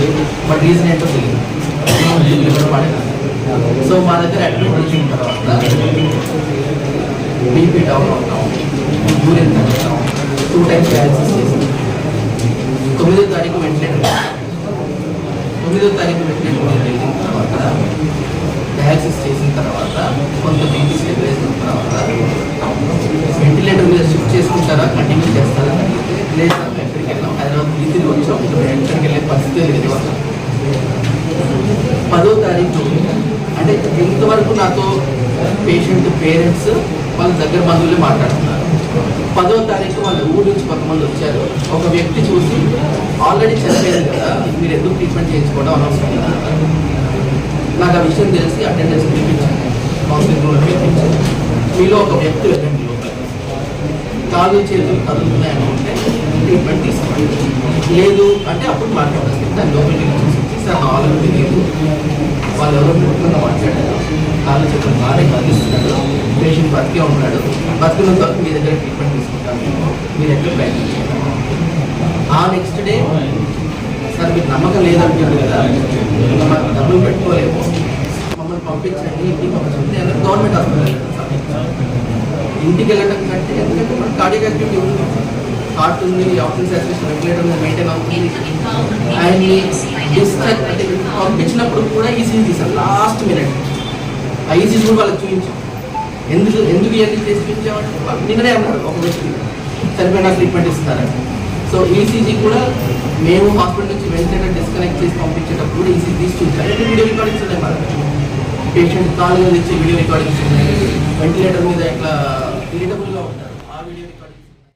చేశారు but reason ఏంటో తెలియదు. సో మా దగ్గర అడ్మిట్ వచ్చిన తర్వాత బీపీ డౌన్ అవుతాం యూరిన్ తగ్గుతాం టూ టైమ్స్ డయాలసిస్ చేసాం తొమ్మిదో తారీఖు వెంటిలేటర్ తొమ్మిదో తారీఖు వెంటిలేటర్ వెళ్ళిన తర్వాత డయాలసిస్ చేసిన తర్వాత కొంత బీపీ స్టెబిలైజ్ అయిన తర్వాత వెంటిలేటర్ మీద షిఫ్ట్ చేసుకుంటారా? కంటిన్యూ చేస్తారా? లేదా సార్ మేము ఎక్కడికి వెళ్ళాం ఇంటికి వచ్చాం ఇంటికి వెళ్ళే పరిస్థితి లేదు పదో తారీఖు. అంటే ఇంతవరకు నాతో పేషెంట్ పేరెంట్స్ వాళ్ళ దగ్గర బంధువులే మాట్లాడుతున్నారు. పదో తారీఖు వాళ్ళ ఊరు నుంచి కొంతమంది వచ్చారు. ఒక వ్యక్తి చూసి ఆల్రెడీ చనిపోయారు కదా మీరు ఎందుకు ట్రీట్మెంట్ చేయించుకోవడం అనవసరం కదా. నాకు ఆ విషయం తెలిసి అటెండెన్స్ పిలిపించాను కౌన్సిలింగ్ రూమ్లో పిలిపించాను మీలో ఒక వ్యక్తి వెళ్ళండి లోపల. కాళ్ళు చేతులు కదులుతున్నాయని ఉంటే ట్రీట్మెంట్ తీసుకోండి. లేదు. అంటే అప్పుడు మాట్లాడాలి దాని లోపలికి చూసి సార్ ఆల్రెడీ వాళ్ళకి తెలియదు వాళ్ళు ఎవరో ముఖ్యంగా మాట్లాడారు కాళ్ళు చెప్పిన బాగానే కదిలిస్తున్నాడు పేషెంట్ బతికే ఉన్నాడు. బతికినంత వరకు మీ దగ్గర ట్రీట్మెంట్ తీసుకుంటాను. మీరు ఎక్కడ ప్రయత్నించారు ఆ నెక్స్ట్ డే సార్ మీకు నమ్మకం లేదంటున్నాడు కదా. మాకు డబ్బులు పెట్టుకోలేము. మమ్మల్ని పంపించండి. ఇంటికి పంపించండి గవర్నమెంట్ హాస్పిటల్ ఇంటికి వెళ్ళడం కంటే ఎందుకంటే మన కార్డియక్ యాక్టివిటీ ఉంది. హార్ట్ ఉంది ఆక్సిజన్ సాచురేషన్ రెగ్యులేటర్ ఉంది మెయింటైన్ అవుతుంది. అండ్ డిశ్చార్జ్ అంటే పంపించినప్పుడు కూడా ఈసీజీ తీసాం లాస్ట్ మినిట్ ఆ ఈసీజీ కూడా వాళ్ళకి చూపించాం. ఎందుకు ఎందుకు ఇవన్నీ చేసి చూపించామంటే వాళ్ళు నిన్ననే అన్నారు ఒక వ్యక్తి. చనిపోయిన ట్రీట్మెంట్ ఇస్తారని. సో ఈసీజీ కూడా మేము హాస్పిటల్ నుంచి వెంటనే డిస్కనెక్ట్ చేసి పంపించేటప్పుడు కూడా ఈసీజీ తీసి చూపించారు. అంటే వీడియో రికార్డింగ్స్ ఉన్నాయి మన పేషెంట్ కాలు మీద వీడియో రికార్డింగ్స్ ఉన్నాయి. వెంటిలేటర్ మీద ఇట్లా ఇరిటబుల్గా